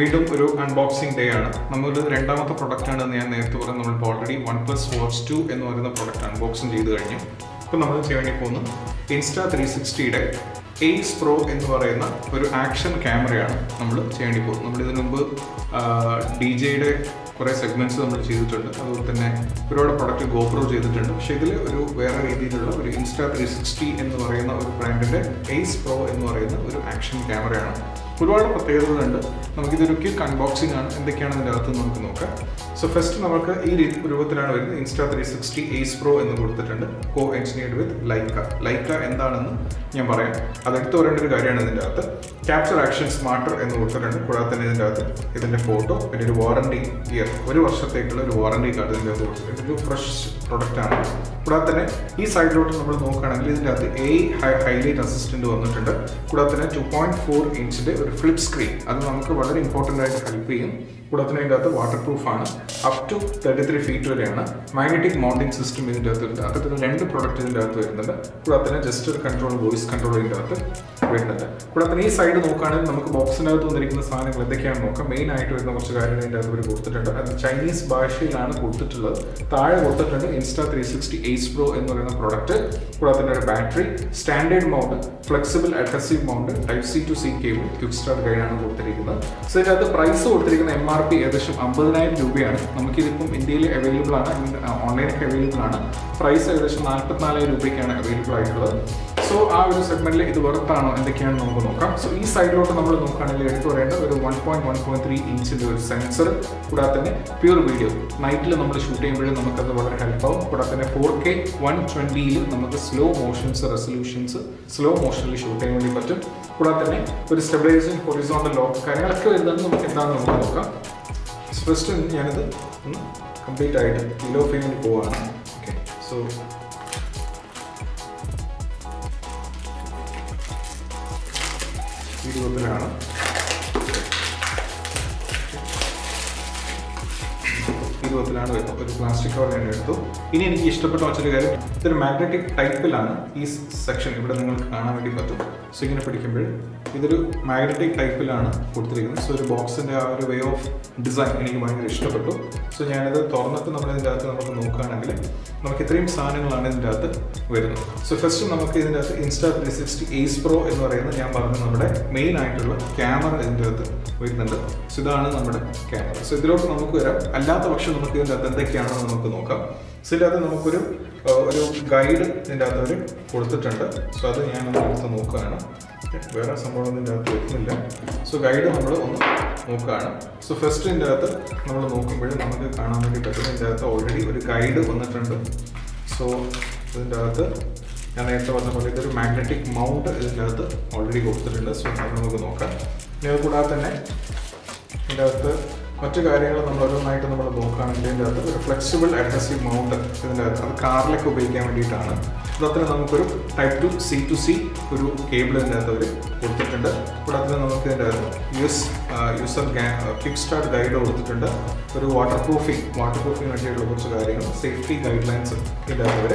വീണ്ടും ഒരു unboxing day ആണ്. നമ്മൾ രണ്ടാമത്തെ പ്രൊഡക്റ്റ് ആണ് ഞാൻ നേരത്തെ പറഞ്ഞു. നമ്മൾ already one plus watch two എന്ന് പറയുന്ന പ്രൊഡക്റ്റ് അൺബോക്സിംഗ് ചെയ്ത് കഴിഞ്ഞു. ഇപ്പം നമ്മൾ ചെയ്യാൻ വേണ്ടി പോകുന്നത് ഇൻസ്റ്റാ ത്രീ സിക്സ്റ്റിയുടെ എയ്സ് പ്രോ എന്ന് പറയുന്ന ഒരു ആക്ഷൻ ക്യാമറയാണ് നമ്മൾ ചെയ്യേണ്ടി പോകുന്നത്. നമ്മൾ ഇതിനു മുമ്പ് ഡി ജെയുടെ കുറേ സെഗ്മെന്റ്സ് നമ്മൾ ചെയ്തിട്ടുണ്ട്. അതുപോലെ തന്നെ ഒരുപാട് പ്രൊഡക്റ്റ് ഗോപ്രോ ചെയ്തിട്ടുണ്ട്. പക്ഷേ ഇതിൽ ഒരു വേറെ രീതിയിലുള്ള ഒരു ഇൻസ്റ്റാ ത്രീ സിക്സ്റ്റി എന്ന് പറയുന്ന ഒരു ബ്രാൻഡിന്റെ എയ്സ് പ്രോ എന്ന് പറയുന്ന ഒരു ആക്ഷൻ ക്യാമറയാണ് ഒരുപാട് പ്രത്യേകതകളുണ്ട്. നമുക്കിതൊരു ക്വിക്ക് അൺബോക്സിംഗ് ആണ്. എന്തൊക്കെയാണ് ഇതിന്റെ അകത്ത് നമുക്ക് നോക്കാം. സോ ഫസ്റ്റ് നമുക്ക് ഈ രൂപത്തിലാണ് വരുന്നത്. Insta three sixty Ace Pro എന്ന് കൊടുത്തിട്ടുണ്ട്. Co engineered with Leica Leica എന്താണെന്ന് ഞാൻ പറയാം. അതെടുത്ത് പറയേണ്ട ഒരു കാര്യമാണ് ഇതിന്റെ അകത്ത്. ക്യാപ്ചർ ആക്ഷൻ സ്മാർട്ടർ എന്ന് കൊടുത്തിട്ടുണ്ട്. കൂടാതെ തന്നെ ഇതിന്റെ അകത്ത് ഇതിന്റെ ഫോട്ടോ പിന്നെ ഒരു വാറണ്ടി ഇയർ ഒരു വർഷത്തേക്കുള്ള ഒരു വാറണ്ടി കാർഡ് ഇതിന്റെ അകത്ത് കൊടുത്തിട്ടുണ്ട്. ഇതൊരു ഫ്രഷ് പ്രൊഡക്റ്റാണ് കൂടാതെ തന്നെ ഈ സൈഡിലോട്ട് നമ്മൾ നോക്കുകയാണെങ്കിൽ ഇതിന്റെ അകത്ത് എ ഹൈലൈറ്റ് അസിസ്റ്റന്റ് വന്നിട്ടുണ്ട്. കൂടാതെ തന്നെ ടു പോയിന്റ് ഫോർ ഇഞ്ചിന്റെ ഒരു ഫ്ലിപ്പ് സ്ക്രീൻ അത് നമുക്ക് വളരെ ഇമ്പോർട്ടന്റ് ആയിട്ട് ഹെൽപ്പ് ചെയ്യും. ഇതിന്റെ അകത്ത് water പ്രൂഫാണ് up to thirty three feet വരെയാണ്. മാഗ്നറ്റിക് മൗണ്ടിങ് സിസ്റ്റം ഇതിന്റെ അകത്ത് വരുന്നത്. അത്തരത്തിൽ രണ്ട് പ്രോഡക്റ്റ് ഇതിന്റെ അകത്ത് വരുന്നുണ്ട് തന്നെ ജസ്റ്റ് കൺട്രോൾ വോയിസ് കൺട്രോൾ ഇതിന്റെ അകത്ത് വരുന്നുണ്ട് കൂടാതെ ഈ സൈഡ് നോക്കുകയാണെങ്കിൽ നമുക്ക് ബോക്സിനകത്ത് അകത്ത് വന്നിരിക്കുന്ന സാധനങ്ങൾ എന്തൊക്കെയാണെന്ന് നോക്കാം. മെയിൻ ആയിട്ട് വരുന്ന കുറച്ച് കാര്യങ്ങൾ ഇതിന്റെ അകത്ത് കൊടുത്തിട്ടുണ്ട്. അത് ചൈനീസ് ഭാഷയിലാണ് കൊടുത്തിട്ടുള്ളത്. താഴെ കൊടുത്തിട്ടുണ്ട് Insta three sixty ace pro എന്ന് പറയുന്ന പ്രോഡക്റ്റ് കൂടാതെ തന്നെ ഒരു battery standard mount flexible adhesive mount type C to C cable quick start ഗൈഡാണ് കൊടുത്തിരിക്കുന്നത്. സോ ഇതിനകത്ത് പ്രൈസ് കൊടുത്തിരിക്കുന്ന എം ആർ പി ഏകദേശം അമ്പതിനായിരം രൂപയാണ്. നമുക്കിതിപ്പം ഇന്ത്യയിൽ അവൈലബിൾ ആണ്. ഓൺലൈനൊക്കെ അവൈലബിൾ ആണ്. പ്രൈസ് ഏകദേശം നാൽപ്പത്തിനാലായിരം രൂപയ്ക്കാണ് അവൈലബിൾ ആയിട്ടുള്ളത്. സോ ആ ഒരു സെഗ്മെന്റിൽ ഇത് വെറുത്താണോ? എന്തൊക്കെയാണ് നമുക്ക് നോക്കാം. സോ ഈ സൈഡിലോട്ട് നമ്മൾ നോക്കുകയാണെങ്കിൽ എടുത്തു പറയേണ്ട ഒരു one point one point three ഇഞ്ചിന്റെ ഒരു സെൻസർ കൂടാതെ തന്നെ പ്യൂർ വീഡിയോ നൈറ്റിൽ നമ്മൾ ഷൂട്ട് ചെയ്യുമ്പോഴും നമുക്കത് വളരെ ഹെൽപ്പ് ആവും. കൂടാതെ തന്നെ ഫോർ കെ വൺ ട്വന്റിയിലും നമുക്ക് സ്ലോ മോഷൻസ് റെസൊല്യൂഷൻസ് സ്ലോ മോഷനിൽ ഷൂട്ട് ചെയ്യാൻ വേണ്ടി പറ്റും. കൂടാതെ തന്നെ ഒരു സ്റ്റെബിലൈസിങ് ഹൊറിസോണ്ടൽ ലോക്ക് കാര്യങ്ങളൊക്കെ വരുന്നത് നമുക്ക് എന്താണെന്ന് നമുക്ക് നോക്കാം. ഫസ്റ്റ് ഞാനിത് ഒന്ന് കംപ്ലീറ്റ് ആയിട്ട് കിലോ ഫെയിമിൽ പോവാണ്. ഓക്കെ സോ ഈ രൂപത്തിലാണ് വരുന്നത്. ഒരു പ്ലാസ്റ്റിക് കവർ ഞാൻ എടുത്തു. ഇനി എനിക്ക് ഇഷ്ടപ്പെട്ട മറ്റൊരു കാര്യം ഇതൊരു മാഗ്നറ്റിക് ടൈപ്പിലാണ് ഈ സെക്ഷൻ ഇവിടെ നിങ്ങൾക്ക് കാണാൻ വേണ്ടി പറ്റും. സോ ഇങ്ങനെ പിടിക്കുമ്പോൾ ഇതൊരു മാഗ്നറ്റിക് ടൈപ്പിലാണ് കൊടുത്തിരിക്കുന്നത്. സോ ഒരു ബോക്സിന്റെ ആ ഒരു വേ ഓഫ് ഡിസൈൻ എനിക്ക് ഭയങ്കര ഇഷ്ടപ്പെട്ടു. സോ ഞാനിത് തുറന്നിട്ട് നമ്മൾ ഇതിന്റെ അകത്ത് നമുക്ക് നോക്കുകയാണെങ്കിൽ നമുക്ക് ഇത്രയും സാധനങ്ങളാണ് ഇതിന്റെ അകത്ത് വരുന്നത്. സോ ഫസ്റ്റ് നമുക്ക് ഇതിന്റെ അകത്ത് Insta three sixty ace pro എന്ന് പറയുന്നത് ഞാൻ പറഞ്ഞ നമ്മുടെ മെയിൻ ആയിട്ടുള്ള ക്യാമറ ഇതിന്റെ അകത്ത് വരുന്നുണ്ട്. സോ ഇതാണ് നമ്മുടെ ക്യാമറ സോ ഇതിലോട്ട് നമുക്ക് വരാം. അല്ലാത്ത പക്ഷം നമുക്ക് ഇതിന്റെ അകത്ത് എന്തൊക്കെയാണെന്ന് നമുക്ക് നോക്കാം. സോ ഇതിന്റെ അകത്ത് നമുക്കൊരു ഒരു ഗൈഡ് ഇതിന്റെ അകത്ത് അവർ കൊടുത്തിട്ടുണ്ട്. സോ അത് ഞാനൊന്ന് എടുത്ത് നോക്കുകയാണ്. വേറെ സംഭവം ഇതിന്റെ അകത്ത് വരുന്നില്ല. സോ ഗൈഡ് നമ്മൾ ഒന്ന് നോക്കുകയാണ്. സോ ഫസ്റ്റ് ഇതിന്റെ അകത്ത് നമ്മൾ നോക്കുമ്പോഴും നമുക്ക് കാണാൻ വേണ്ടി പറ്റും ഇതിന്റെ അകത്ത് ഓൾറെഡി ഒരു ഗൈഡ് വന്നിട്ടുണ്ട്. സോ ഇതിന്റെ അകത്ത് ഞാൻ നേരത്തെ പറഞ്ഞ പോലെ ഇതൊരു മാഗ്നറ്റിക് മൗണ്ട് ഇതിന്റെ അകത്ത് ഓൾറെഡി കൊടുത്തിട്ടുണ്ട്. സോ നമുക്ക് നോക്കാം. ഇനി അത് കൂടാതെ തന്നെ ഇതിന്റെ അകത്ത് മറ്റു കാര്യങ്ങൾ നമ്മൾ ഓരോന്നായിട്ട് നമ്മൾ നോക്കുകയാണെങ്കിൽ ഇതിന്റെ അകത്ത് ഒരു ഫ്ലെക്സിബിൾ അഡ്ഹസീവ് മൗണ്ട് ഇതിന്റെ അകത്ത് അത് കാറിലേക്ക് ഉപയോഗിക്കാൻ വേണ്ടിയിട്ടാണ്. കൂടാതെ നമുക്കൊരു type to C to C ഒരു കേബിൾ ഇതിന്റെ അകത്ത് അവർ കൊടുത്തിട്ടുണ്ട്. കൂടാതെ നമുക്ക് ഇതിന്റെ അകത്ത് use user kick start guide കൊടുത്തിട്ടുണ്ട്. ഒരു വാട്ടർ പ്രൂഫിംഗ് വാട്ടർ പ്രൂഫിംഗ് വേണ്ടിയിട്ടുള്ള കുറച്ച് കാര്യങ്ങൾ സേഫ്റ്റി ഗൈഡ് ലൈൻസ് ഇതിന്റെ അകത്ത് അവർ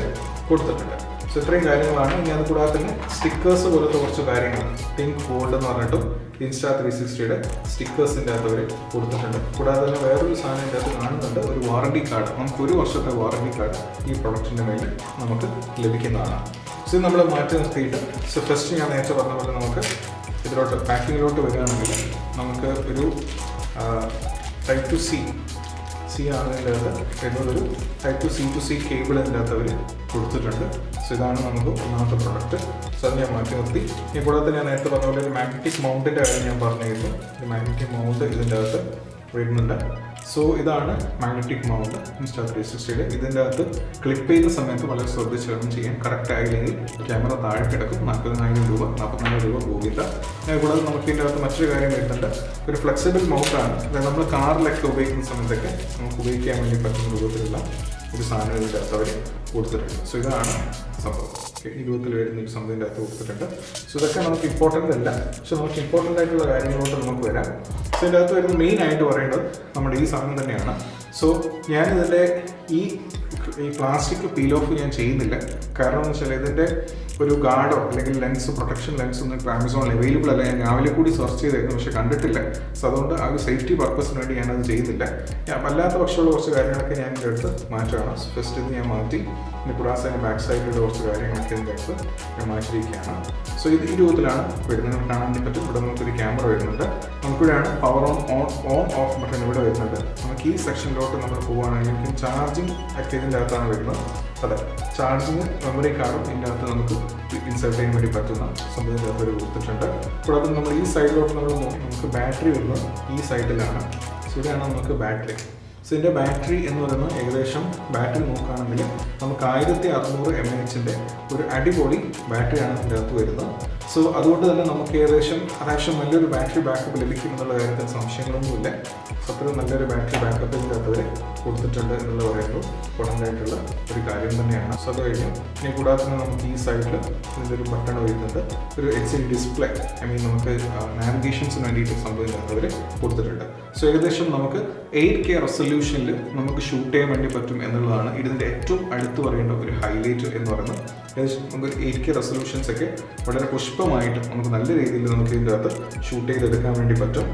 കൊടുത്തിട്ടുണ്ട്. സോ ഇത്രയും കാര്യങ്ങളാണ്. ഇനി അത് കൂടാതെ തന്നെ സ്റ്റിക്കേഴ്സ് പോലത്തെ കുറച്ച് കാര്യങ്ങൾ തിങ്ക് ഗോൾഡ് എന്ന് പറഞ്ഞിട്ടും ഇൻസ്റ്റാ ത്രീ സിക്സ്റ്റിയുടെ സ്റ്റിക്കേഴ്സിന്റെ അകത്ത് അവർ കൊടുത്തിട്ടുണ്ട്. കൂടാതെ തന്നെ വേറൊരു സാധനം ഇതിന്റെ അകത്ത് കാണുന്നുണ്ട്. ഒരു വാറണ്ടി കാർഡ് നമുക്ക് ഒരു വർഷത്തെ വാറണ്ടി കാർഡ് ഈ പ്രൊഡക്റ്റിന്റെ മേലിൽ നമുക്ക് ലഭിക്കുന്നതാണ്. സോ നമ്മൾ മാറ്റി നിർത്തിയിട്ട് സോ ഫസ്റ്റ് ഞാൻ നേരത്തെ പറഞ്ഞ പോലെ നമുക്ക് ഇതിലോട്ട് പാക്കിങ്ങിലോട്ട് വരികയാണെങ്കിൽ നമുക്ക് ഒരു ടൈപ്പ് ടു സി സി ആണ് ഇതിന്റെ അകത്ത് എന്നൊരു type to C to C cable ഇതിന്റെ അകത്ത് അവർ കൊടുത്തിട്ടുണ്ട്. സോ ഇതാണ് നമുക്ക് ഒന്നാമത്തെ പ്രൊഡക്റ്റ് അത് ഞാൻ മാറ്റി നിർത്തി. ഈ കൂടാതെ ഞാൻ നേരത്തെ പറഞ്ഞ പോലെ ഒരു മാഗ്നറ്റിക് മൗണ്ടിന്റെ കാര്യം ഞാൻ പറഞ്ഞിരുന്നു. ഒരു മാഗ്നറ്റിക് മൗണ്ട് ഇതിന്റെ അകത്ത് വരുന്നുണ്ട്. സോ ഇതാണ് മാഗ്നറ്റിക് മൗണ്ട് ഇൻസ്റ്റാ ത്രീ സിക്സ്റ്റിയിൽ ഇതിന്റെ അകത്ത് ക്ലിപ്പ് ചെയ്യുന്ന സമയത്ത് വളരെ ശ്രദ്ധിച്ച് വേണം ചെയ്യാൻ. കറക്റ്റ് ആയില്ലെങ്കിൽ ക്യാമറ താഴെ കിടക്കും. നാൽപ്പതിനായിരം രൂപ നാൽപ്പത്തിനായിരം രൂപ പോകില്ല കൂടാതെ നമുക്ക് ഇതിന്റെ അകത്ത് മറ്റൊരു കാര്യം വരുന്നുണ്ട്. ഒരു ഫ്ലെക്സിബിൾ മൗണ്ടാണ് അതായത് നമ്മൾ കാറിലൊക്കെ ഉപയോഗിക്കുന്ന സമയത്തൊക്കെ നമുക്ക് ഉപയോഗിക്കാൻ വേണ്ടി പറ്റുന്ന രൂപത്തിലുള്ള ഒരു സാധനം ഇതിന്റെ അകത്ത് അവർ കൊടുത്തിട്ടുണ്ട്. സോ ഇതാണ് സംഭവം. ഓക്കെ ഈ രൂപത്തിൽ വരുന്ന ഒരു സംഭവത്തിന്റെ അകത്ത് കൊടുത്തിട്ടുണ്ട്. സോ ഇതൊക്കെ നമുക്ക് ഇമ്പോർട്ടന്റ് അല്ല. പക്ഷെ നമുക്ക് ഇമ്പോർട്ടന്റ് ആയിട്ടുള്ള കാര്യങ്ങളോട്ട് നമുക്ക് വരാം. സോ ഇതിന്റെ അകത്ത് വരുന്ന മെയിൻ ആയിട്ട് പറയേണ്ടത് നമ്മുടെ ഈ സാധനം തന്നെയാണ്. സോ ഞാനിതിന്റെ ഈ ഈ പ്ലാസ്റ്റിക് പീൽ ഓഫ് ഞാൻ ചെയ്യുന്നില്ല. കാരണം എന്ന് വെച്ചാൽ ഇതിന്റെ ഒരു ഗാർഡോ അല്ലെങ്കിൽ ലെൻസ് പ്രൊട്ടക്ഷൻ ലെൻസ് ഒന്നും ആമസോണിൽ അവൈലബിൾ അല്ല. ഞാൻ രാവിലെ കൂടി സെർച്ച് ചെയ്തായിരുന്നു പക്ഷെ കണ്ടിട്ടില്ല. സോ അതുകൊണ്ട് ആ ഒരു സേഫ്റ്റി പർപ്പസിന് വേണ്ടി ഞാനത് ചെയ്യുന്നില്ല. ഞാൻ അല്ലാത്ത പക്ഷമുള്ള കുറച്ച് കാര്യങ്ങളൊക്കെ ഞാൻ എന്റെ അടുത്ത് മാറ്റുകയാണ്. ഫസ്റ്റ് ഇത് ഞാൻ മാറ്റി പിന്നെ കുറാസിന്റെ ബാക്ക് സൈഡിലുള്ള കുറച്ച് കാര്യങ്ങളൊക്കെ എന്റെ അടുത്ത് ഞാൻ മാറ്റിയിരിക്കുകയാണ്. സോ ഇത് ഈ രൂപത്തിലാണ് വരുന്നത്. കാണാൻ പറ്റും. ഇവിടെ നമുക്കൊരു ക്യാമറ വരുന്നുണ്ട്. നമുക്കിവിടെയാണ് power on on on off button ഇവിടെ വരുന്നുണ്ട് നമുക്ക് ഈ സെക്ഷനിലോട്ട് നമ്മൾ പോവുകയാണെങ്കിൽ എനിക്ക് ചാർജിങ് പാക്കേജിന്റെ അകത്താണ് വരുന്നത്. അതെ ചാർജിങ് മെമ്മറി കാർഡും ഇതിന്റെ അകത്ത് നമുക്ക് ഇൻസേർട്ട് ചെയ്യാൻ വേണ്ടി പറ്റുന്ന സംഭവം ഇതിന്റെ അകത്ത് ഒരു കൊടുത്തിട്ടുണ്ട് കൂടാതെ നമ്മൾ ഈ സൈഡിലോട്ട് നമ്മൾ നമുക്ക് ബാറ്ററി വരുന്നത് ഈ സൈഡിലാണ് സോ ഇവിടെയാണ് നമുക്ക് ബാറ്ററി സോ ഇതിന്റെ ബാറ്ററി എന്ന് പറയുന്നത് ഏകദേശം ബാറ്ററി നോക്കുകയാണെങ്കിൽ നമുക്ക് ആയിരത്തി അറുന്നൂറ് എം എച്ചിന്റെ ഒരു അടിപൊളി ബാറ്ററിയാണ് ഇതിന്റെ അകത്ത് വരുന്നത്. സോ അതുകൊണ്ട് തന്നെ നമുക്ക് ഏകദേശം അത്യാവശ്യം നല്ലൊരു ബാറ്ററി ബാക്കപ്പ് ലഭിക്കും എന്നുള്ള കാര്യത്തിൽ സംശയങ്ങളൊന്നുമില്ല. അത്രയും നല്ലൊരു ബാറ്ററി ബാക്കപ്പ് അവർ കൊടുത്തിട്ടുണ്ട് എന്നുള്ള പറയുന്നത് ഉടനായിട്ടുള്ള ഒരു കാര്യം തന്നെയാണ്. സോ അത് കഴിഞ്ഞ് ഇനി കൂടാതെ തന്നെ നമുക്ക് ഈ സൈഡിൽ ഇതിന്റെ ഒരു ബട്ടൺ വരുന്നുണ്ട്. ഒരു എച്ച് ഡിസ്പ്ലേ ഐ മീൻ നമുക്ക് നാവിഗേഷൻസിന് വേണ്ടിയിട്ട് സംഭവിക്കുന്നത് അവർ കൊടുത്തിട്ടുണ്ട്. സോ ഏകദേശം നമുക്ക് എയ്റ്റ് കെ റെസൊല്യൂഷനിൽ നമുക്ക് ഷൂട്ട് ചെയ്യാൻ വേണ്ടി പറ്റും എന്നുള്ളതാണ് ഇതിന്റെ ഏറ്റവും അടുത്ത് പറയേണ്ട ഒരു ഹൈലൈറ്റ് എന്ന് പറയുന്നത്. ഏകദേശം നമുക്ക് എയ്റ്റ് കെ റെസൊല്യൂഷൻസ് ഒക്കെ വളരെ പുഷ്പമായിട്ട് നമുക്ക് നല്ല രീതിയിൽ നമുക്ക് ഇതിന്റെ അകത്ത് ഷൂട്ട് ചെയ്തെടുക്കാൻ വേണ്ടി പറ്റും.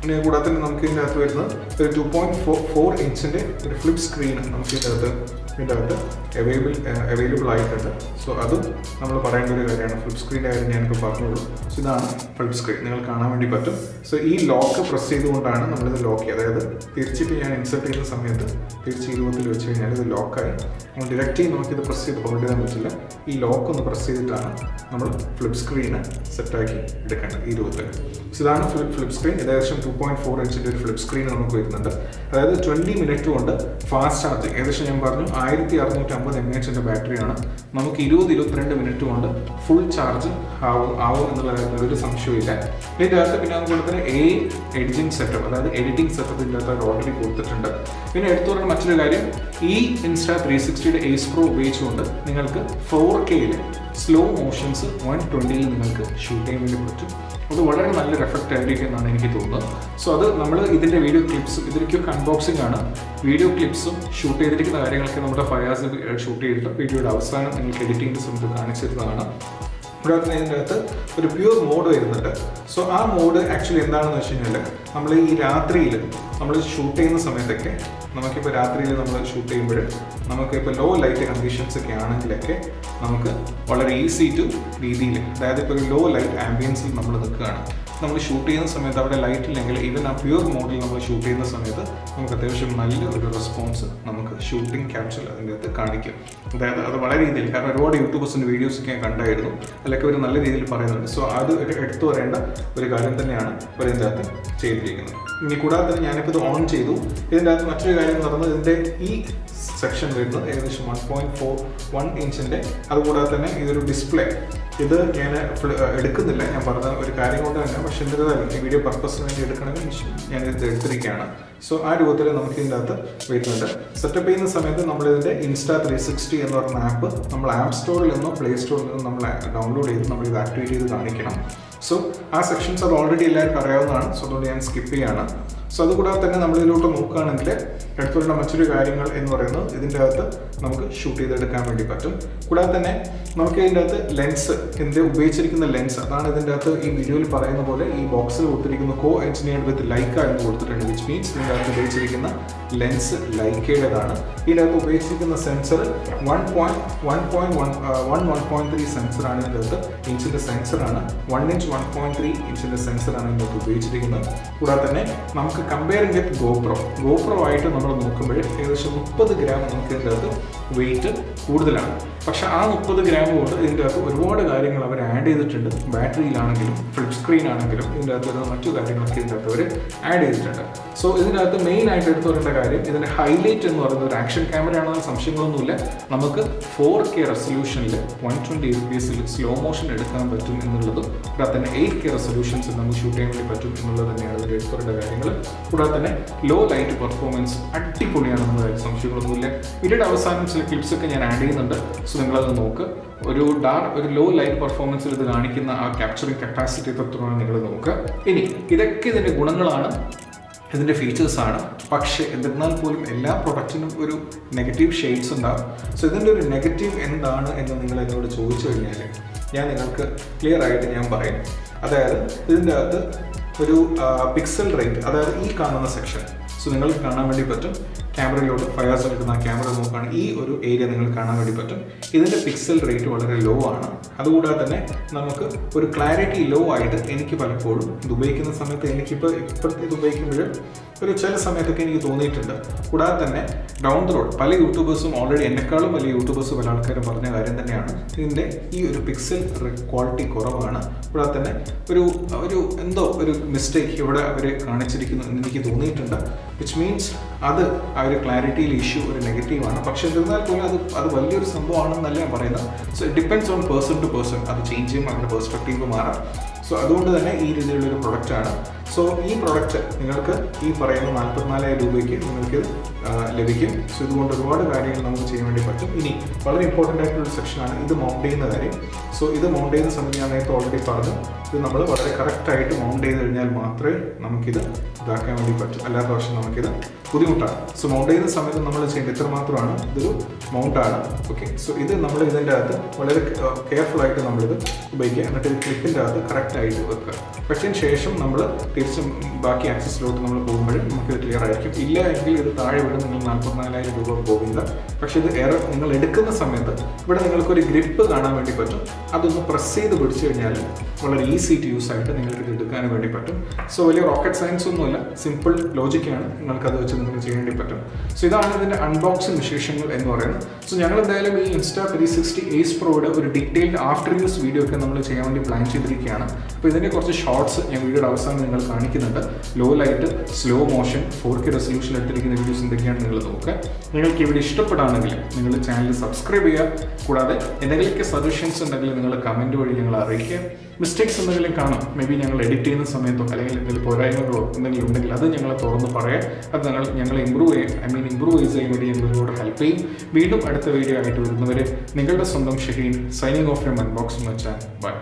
പിന്നെ കൂടാതെ തന്നെ നമുക്ക് ഇതിന്റെ അകത്ത് വരുന്ന ഒരു ടു പോയിന്റ് ഫോർ ഫോർ ഇഞ്ചിന്റെ ഒരു ഫ്ലിപ്പ് സ്ക്രീൻ നമുക്ക് ഇതിന്റെ അകത്ത് ഇതിന്റെ അകത്ത് അവൈലബിൾ അവൈലബിൾ ആയിട്ടുണ്ട്. സോ അതും നമ്മൾ പറയേണ്ട ഒരു കാര്യമാണ്. ഫ്ലിപ്പ് സ്ക്രീന്റെ കാര്യം ഞാനിപ്പോൾ പറഞ്ഞോളൂ സോ ഇതാണ് ഫ്ലിപ്പ് സ്ക്രീൻ നിങ്ങൾ കാണാൻ വേണ്ടി പറ്റും. സോ ഈ ലോക്ക് പ്രസ് ചെയ്തുകൊണ്ടാണ് നമ്മളിത് ലോക്ക് ചെയ്യുക. അതായത് തിരിച്ചിട്ട് ഞാൻ ഇൻസെർട്ട് ചെയ്യുന്ന സമയത്ത് തിരിച്ച് ഈ രൂപത്തിൽ വെച്ച് കഴിഞ്ഞാൽ ഇത് ലോക്കായി നമ്മൾ ഡയറക്റ്റ് നമുക്കിത് പ്രസ് ചെയ്ത് ഹോൾഡ് ചെയ്യാൻ പറ്റില്ല. ഈ ലോക്ക് ഒന്ന് പ്രസ് ചെയ്തിട്ടാണ് നമ്മൾ ഫ്ലിപ്പ് സ്ക്രീന് സെറ്റാക്കി എടുക്കേണ്ടത് ഈ രൂപത്തിൽ സോ ഇതാണ് ഫ്ലിപ്പ് ഫ്ലിപ്പ് സ്ക്രീൻ ഏകദേശം ടു പോയിന്റ് ഫോർ ഇഞ്ചിന്റെ ഒരു ഫ്ലിപ്പ് സ്ക്രീൻ നമുക്ക് വരുന്നുണ്ട്. അതായത് ട്വന്റി മിനിറ്റ് കൊണ്ട് ഫാസ്റ്റ് ചാർജിങ് ഏകദേശം ഞാൻ പറഞ്ഞു ആയിരത്തി അറുന്നൂറ്റി അമ്പത് എം എച്ചിന്റെ ബാറ്ററിയാണ്. നമുക്ക് ഇരുപത് ഇരുപത്തിരണ്ട് മിനിറ്റ് കൊണ്ട് ഫുൾ ചാർജ് ആവും ആവും എന്നുള്ള കാര്യത്തിൽ ഒരു സംശയമില്ല ഇതിന്റെ അകത്ത് പിന്നെ അതുപോലെ തന്നെ എ എഡിറ്റിംഗ് സെറ്റപ്പ് അതായത് എഡിറ്റിംഗ് സെറ്റപ്പ് ഇതിന്റെ അകത്ത് ഓൾറെഡി കൊടുത്തിട്ടുണ്ട്. പിന്നെ എടുത്തു പറഞ്ഞ മറ്റൊരു കാര്യം ഈ ഇൻസ്റ്റാ ത്രീ സിക്സ്റ്റിയുടെ എയ്സ് പ്രോ ഉപയോഗിച്ചുകൊണ്ട് നിങ്ങൾക്ക് ഫോർ കെയിൽ സ്ലോ മോഷൻസ് വൺ ട്വന്റിയിൽ നിങ്ങൾക്ക് ഷൂട്ട് ചെയ്യാൻ വേണ്ടി പറ്റും. അത് വളരെ നല്ലൊരു എഫക്റ്റ് ആയിരിക്കും എന്നാണ് എനിക്ക് തോന്നുന്നത്. സോ അത് നമ്മൾ ഇതിന്റെ വീഡിയോ ക്ലിപ്സും ഇതിലേക്കൊക്കെ അൺബോക്സിംഗ് ആണ്. വീഡിയോ ക്ലിപ്സും ഷൂട്ട് ചെയ്തിരിക്കുന്ന കാര്യങ്ങളൊക്കെ നമ്മുടെ ഫയാസ് ഷൂട്ട് ചെയ്തിട്ട് വീഡിയോയുടെ അവസാനം നിങ്ങൾക്ക് എഡിറ്റിംഗ് സമയത്ത് കാണിച്ചിരുന്നതാണ് കൂടാതെ ഇതിന്റെ അകത്ത് ഒരു പ്യൂർ മോഡ് വരുന്നുണ്ട്. സോ ആ മോഡ് ആക്ച്വലി എന്താണെന്ന് വെച്ച് കഴിഞ്ഞാൽ നമ്മൾ ഈ രാത്രിയിൽ നമ്മൾ ഷൂട്ട് ചെയ്യുന്ന സമയത്തൊക്കെ നമുക്കിപ്പോൾ രാത്രിയിൽ നമ്മൾ ഷൂട്ട് ചെയ്യുമ്പോൾ നമുക്കിപ്പോൾ ലോ ലൈറ്റ് കണ്ടീഷൻസ് ഒക്കെ ആണെങ്കിലൊക്കെ നമുക്ക് വളരെ ഈസി ടു രീതിയിൽ അതായത് ഇപ്പോൾ ലോ ലൈറ്റ് ആംബിയൻസിൽ നമ്മൾ നിൽക്കുകയാണ്. നമ്മൾ ഷൂട്ട് ചെയ്യുന്ന സമയത്ത് അവിടെ ലൈറ്റ് ഇല്ലെങ്കിൽ ഈവൻ ആ പ്യൂർ മോഡിൽ നമ്മൾ ഷൂട്ട് ചെയ്യുന്ന സമയത്ത് നമുക്ക് അത്യാവശ്യം നല്ല ഒരു റെസ്പോൺസ് നമുക്ക് ഷൂട്ടിംഗ് ക്യാപ്ചർ അതിന്റെ അകത്ത് കാണിക്കും. അതായത് അത് വളരെ രീതിയിൽ കാരണം ഒരുപാട് യൂട്യൂബേഴ്സിന്റെ വീഡിയോസ് ഒക്കെ ഞാൻ കണ്ടായിരുന്നു. അതിലൊക്കെ ഒരു നല്ല രീതിയിൽ പറയുന്നുണ്ട്. സോ അത് എടുത്തു പറയേണ്ട ഒരു കാര്യം തന്നെയാണ് ഇവർ ഇതിന്റെ അകത്ത് ചെയ്തിരിക്കുന്നത്. ഇനി കൂടാതെ തന്നെ ഞാനിപ്പോൾ ഇത് ഓൺ ചെയ്തു. ഇതിന്റെ അകത്ത് മറ്റൊരു കാര്യം പറയുന്നത് ഇതിന്റെ ഈ സെക്ഷൻ വരുന്നത് ഏകദേശം വൺ പോയിന്റ് ഫോർ വൺ ഇഞ്ചിന്റെ അതുകൂടാതെ തന്നെ ഇതൊരു ഡിസ്പ്ലേ ഇത് ഞാൻ എടുക്കുന്നില്ല. ഞാൻ പറഞ്ഞ ഒരു കാര്യം കൊണ്ട് തന്നെ. പക്ഷെ എന്റെ ഈ വീഡിയോ പർപ്പസിന് വേണ്ടി എടുക്കണമെങ്കിൽ ഞാൻ ഇത് എടുത്തിരിക്കുകയാണ്. സോ ആ രൂപത്തിൽ നമുക്ക് ഇതിന്റെ അകത്ത് വരുന്നുണ്ട്. സെറ്റപ്പ് ചെയ്യുന്ന സമയത്ത് നമ്മളിതിന്റെ ഇൻസ്റ്റാ ത്രീ സിക്സ്റ്റി എന്ന് പറയുന്ന ആപ്പ് നമ്മൾ ആപ്പ് സ്റ്റോറിൽ നിന്നോ പ്ലേ സ്റ്റോറിൽ നിന്നോ നമ്മൾ ഡൗൺലോഡ് ചെയ്ത് നമ്മൾ ഇത് ആക്ടിവേറ്റ് ചെയ്ത് കാണിക്കണം. സോ ആ സെക്ഷൻസ് അത് ഓൾറെഡി എല്ലാവർക്കും അറിയാവുന്നതാണ്. സോ അതുകൊണ്ട് ഞാൻ സ്കിപ്പ് ചെയ്യാണ്. സോ അതുകൂടാതെ തന്നെ നമ്മൾ ഇതിലോട്ട് നോക്കുകയാണെങ്കിൽ എടുത്തുള്ള മറ്റൊരു കാര്യങ്ങൾ എന്ന് പറയുന്നത് ഇതിന്റെ അകത്ത് നമുക്ക് ഷൂട്ട് ചെയ്തെടുക്കാൻ വേണ്ടി പറ്റും. കൂടാതെ തന്നെ നമുക്ക് ഇതിന്റെ അകത്ത് ലെൻസ് ഇതിന്റെ ഉപയോഗിച്ചിരിക്കുന്ന ലെൻസ് അതാണ് ഇതിന്റെ അകത്ത് ഈ വീഡിയോയിൽ പറയുന്ന പോലെ ഈ ബോക്സിൽ കൊടുത്തിരിക്കുന്ന കോ എഞ്ചിനീയർഡ് വിത്ത് ലൈക്ക എന്ന് കൊടുത്തിട്ടുണ്ട് വിച്ച് മീൻസ് ഇതിന്റെ അകത്ത് ഉപയോഗിച്ചിരിക്കുന്ന ലെൻസ് ലൈക്കയുടേതാണ് ഇതിന്റെ അകത്ത് ഉപയോഗിച്ചിരിക്കുന്ന sensor one point one point one one one point three സെൻസറാണ് ഇതിന്റെ അകത്ത്. ഇഞ്ചിന്റെ സെൻസറാണ് one inch one point three ഇഞ്ചിന്റെ സെൻസറാണ് ഇതിന്റെ അകത്ത് ഉപയോഗിച്ചിരിക്കുന്നത്. കൂടാതെ തന്നെ നമുക്ക് കമ്പയറിംഗ് വിത്ത് ഗോപ്രോ ഗോപ്രോ ആയിട്ട് നമ്മൾ നോക്കുമ്പോൾ ഏകദേശം മുപ്പത് ഗ്രാം നമുക്ക് ഇതിന്റെ അകത്ത് വെയിറ്റ് കൂടുതലാണ്. പക്ഷേ ആ മുപ്പത് ഗ്രാം കൊണ്ട് ഇതിന്റെ അകത്ത് ഒരുപാട് കാര്യങ്ങൾ അവർ ആഡ് ചെയ്തിട്ടുണ്ട്. ബാറ്ററിയിലാണെങ്കിലും ഫ്ലിപ്പ് സ്ക്രീൻ ആണെങ്കിലും ഇതിന്റെ അകത്ത് മറ്റു കാര്യങ്ങളൊക്കെ ഇതിന്റെ അകത്ത് അവർ ആഡ് ചെയ്തിട്ടുണ്ട്. സോ ഇതിനകത്ത് മെയിൻ ആയിട്ട് എടുത്തു പറയേണ്ട കാര്യം ഇതിന്റെ ഹൈലൈറ്റ് എന്ന് പറയുന്നത് ഒരു ആക്ഷൻ ക്യാമറ ആണെന്ന സംശയങ്ങളൊന്നുമില്ല നമുക്ക് four K റെസൊല്യൂഷനിൽ one twenty F P slow motion എടുക്കാൻ പറ്റും എന്നുള്ളതും കൂടാതെ തന്നെ എയ്റ്റ് കെ റെസൊല്യൂഷൻസിൽ നമുക്ക് ഷൂട്ട് ചെയ്യാൻ വേണ്ടി പറ്റും എന്നുള്ളത് തന്നെയാണ് ഇതിൽ എടുത്തു പറയേണ്ട കാര്യങ്ങൾ കൂടാതെ തന്നെ ലോ ലൈറ്റ് പെർഫോമൻസ് അടിപൊളിയാണ് എന്നുള്ള സംശയങ്ങളൊന്നുമില്ല വീഡിയോയുടെ അവസാനം ചില ക്ലിപ്സ് ഒക്കെ ഞാൻ ആഡ് ചെയ്യുന്നുണ്ട്. സോ നിങ്ങളത് നോക്ക്. ഒരു ഡാർക്ക് ഒരു ലോ ലൈറ്റ് പെർഫോമൻസിൽ ഇത് കാണിക്കുന്ന ആ ക്യാപ്ചറിങ് കപ്പാസിറ്റി എത്രത്തോളം നിങ്ങൾ നോക്കുക ഇനി ഇതൊക്കെ ഇതിന്റെ ഗുണങ്ങളാണ്. ഇതിന്റെ ഫീച്ചേഴ്സാണ് പക്ഷേ എന്നിരുന്നാൽ പോലും എല്ലാ പ്രൊഡക്റ്റിനും ഒരു നെഗറ്റീവ് ഷെയ്ഡ്സ് ഉണ്ടാകും സോ ഇതിന്റെ ഒരു നെഗറ്റീവ് എന്താണ് എന്ന് നിങ്ങൾ എന്നോട് ചോദിച്ചു കഴിഞ്ഞാൽ ഞാൻ നിങ്ങൾക്ക് ക്ലിയർ ആയിട്ട് ഞാൻ പറയും. അതായത് ഇതിന്റെ അകത്ത് ഒരു പിക്സൽ റേറ്റ് അതായത് ഈ കാണുന്ന സെക്ഷൻ സോ നിങ്ങൾക്ക് കാണാൻ വേണ്ടി പറ്റും. ക്യാമറയിലോട്ട് ഫയർ എടുക്കുന്ന ആ ക്യാമറ നോക്കുകയാണെങ്കിൽ ഈ ഒരു ഏരിയ നിങ്ങൾ കാണാൻ വേണ്ടി പറ്റും. ഇതിന്റെ പിക്സൽ റേറ്റ് വളരെ ലോ ആണ്. അതുകൂടാതെ തന്നെ നമുക്ക് ഒരു ക്ലാരിറ്റി ലോ ആയിട്ട് എനിക്ക് പലപ്പോഴും ഇത് ഉപയോഗിക്കുന്ന സമയത്ത് എനിക്കിപ്പോൾ ഇപ്പോഴത്തെ ഇത് ഉപയോഗിക്കുമ്പോൾ ഒരു ചില സമയത്തൊക്കെ എനിക്ക് തോന്നിയിട്ടുണ്ട്. കൂടാതെ തന്നെ ഡൗൺ ദ റോഡ് പല യൂട്യൂബേഴ്സും ഓൾറെഡി എന്നെക്കാളും വലിയ യൂട്യൂബേഴ്സ് പല ആൾക്കാരും പറഞ്ഞ കാര്യം തന്നെയാണ്. ഇതിന്റെ ഈ ഒരു പിക്സൽ ക്വാളിറ്റി കുറവാണ്. കൂടാതെ തന്നെ ഒരു ഒരു എന്തോ ഒരു മിസ്റ്റേക്ക് ഇവിടെ അവർ കാണിച്ചിരിക്കുന്നു എന്ന് എനിക്ക് തോന്നിയിട്ടുണ്ട്. വിച്ച് മീൻസ് അത് ആ ഒരു ക്ലാരിറ്റിയിൽ ഇഷ്യൂ ഒരു നെഗറ്റീവാണ് പക്ഷേ എന്നിരുന്നാൽ പോലും അത് അത് വലിയൊരു സംഭവമാണെന്നല്ല ഞാൻ പറയുന്നത്. So it depends on person to person അത് ചേഞ്ച് ചെയ്യും അതിന്റെ പെർസ്പെക്റ്റീവ് മാറാം. സോ അതുകൊണ്ട് തന്നെ ഈ രീതിയിലുള്ള ഒരു പ്രൊഡക്റ്റാണ് സോ ഈ പ്രൊഡക്റ്റ് നിങ്ങൾക്ക് ഈ പറയുന്ന നാൽപ്പത്തിനാലായിരം രൂപയ്ക്ക് നിങ്ങൾക്ക് ലഭിക്കും. സോ ഇതുകൊണ്ട് ഒരുപാട് കാര്യങ്ങൾ നമുക്ക് ചെയ്യാൻ വേണ്ടി പറ്റും. ഇനി വളരെ ഇമ്പോർട്ടന്റ് ആയിട്ടുള്ള സെക്ഷനാണ് ഇത് മൗണ്ട് ചെയ്യുന്ന കാര്യം. സോ ഇത് മൗണ്ട് ചെയ്യുന്ന സമയത്ത് ഞാൻ നേരത്തെ ഓൾറെഡി പറഞ്ഞു. ഇത് നമ്മൾ വളരെ കറക്റ്റായിട്ട് മൗണ്ട് ചെയ്ത് കഴിഞ്ഞാൽ മാത്രമേ നമുക്കിത് ഇതാക്കാൻ വേണ്ടി പറ്റും. അല്ലാത്ത പക്ഷം നമുക്കിത് ബുദ്ധിമുട്ടാണ് സോ മൗണ്ട് ചെയ്യുന്ന സമയത്ത് നമ്മൾ ചെയ്യേണ്ടത് ഇത്ര മാത്രമാണ് ഇതൊരു മൗണ്ടാണ് ഓക്കെ സോ ഇത് നമ്മൾ ഇതിന്റെ അകത്ത് വളരെ കെയർഫുൾ ആയിട്ട് നമ്മളിത് ഉപയോഗിക്കുക. എന്നിട്ട് ഇത് ക്ലിപ്പിന്റെ അകത്ത് കറക്റ്റായിട്ട് വെക്കുക. പക്ഷേ ശേഷം നമ്മൾ തിരിച്ചും ബാക്കി ആക്സസിലോട്ട് നമ്മൾ പോകുമ്പോൾ നമുക്ക് ക്ലിയർ ആയിരിക്കും. ഇല്ല എങ്കിൽ ഇത് താഴെ വീട്. നിങ്ങൾ നാൽപ്പത്തിനാലായിരം രൂപ പോകില്ല പക്ഷേ ഇത് ഏറെ നിങ്ങൾ എടുക്കുന്ന സമയത്ത് ഇവിടെ നിങ്ങൾക്കൊരു ഗ്രിപ്പ് കാണാൻ വേണ്ടി പറ്റും. അതൊന്ന് പ്രസ് ചെയ്ത് പിടിച്ചു കഴിഞ്ഞാൽ വളരെ ഈസി ടു യൂസ് ആയിട്ട് നിങ്ങൾക്ക് ഇത് എടുക്കാൻ വേണ്ടി പറ്റും. സോ വലിയ റോക്കറ്റ് സയൻസ് ഒന്നുമില്ല. സിമ്പിൾ ലോജിക്കാണ് നിങ്ങൾക്ക് അത് വെച്ച് നിങ്ങൾക്ക് ചെയ്യാൻ വേണ്ടി പറ്റും. സോ ഇതാണ് ഇതിന്റെ അൺബോക്സിംഗ് വിശേഷങ്ങൾ എന്ന് പറയുന്നത്. സോ ഞങ്ങൾ എന്തായാലും ഈ ഇൻസ്റ്റാ ത്രീ സിക്സ്റ്റി ഏസ് പ്രോയുടെ ഒരു ഡീറ്റെയിൽഡ് ആഫ്റ്റർ യൂസ് വീഡിയോ ഒക്കെ നമ്മൾ ചെയ്യാൻ വേണ്ടി പ്ലാൻ ചെയ്തിരിക്കുകയാണ്. അപ്പോൾ ഇതിന്റെ കുറച്ച് ഷോർട്സ് ഞാൻ വീഡിയോയുടെ അവസാനം നിങ്ങൾ കാണിക്കുന്നുണ്ട്. Low light slow motion four K resolution എടുത്തിരിക്കുന്ന വീഡിയോസ് എന്തൊക്കെയാണ് നിങ്ങൾ നോക്കുക. നിങ്ങൾക്ക് ഇവിടെ ഇഷ്ടപ്പെടുകയാണെങ്കിൽ നിങ്ങൾ ചാനൽ സബ്സ്ക്രൈബ് ചെയ്യുക. കൂടാതെ എന്തെങ്കിലുമൊക്കെ സജഷൻസ് ഉണ്ടെങ്കിൽ നിങ്ങൾ കമന്റ് വഴി ഞങ്ങൾ അറിയിക്കുക. മിസ്റ്റേക്സ് എന്തെങ്കിലും കാണും. മേ ബി ഞങ്ങൾ എഡിറ്റ് ചെയ്യുന്ന സമയത്തോ അല്ലെങ്കിൽ എന്തെങ്കിലും പോരായ്മകളോ എന്തെങ്കിലും ഉണ്ടെങ്കിൽ അത് ഞങ്ങൾ തുറന്ന് പറയാം. അത് ഞങ്ങൾ ഞങ്ങൾ ഇമ്പ്രൂവ് ചെയ്യും. ഐ മീൻ ഇമ്പ്രൂവ് ചെയ്യാൻ വേണ്ടി എന്തെങ്കിലും ഹെൽപ്പ് ചെയ്യും. വീണ്ടും അടുത്ത വീഡിയോ ആയിട്ട് വരുന്നവരെ നിങ്ങളുടെ സ്വന്തം ഷെഹീൻ സൈനിങ് ഓഫ് എം എന്ന് വെച്ചാൽ ബൈ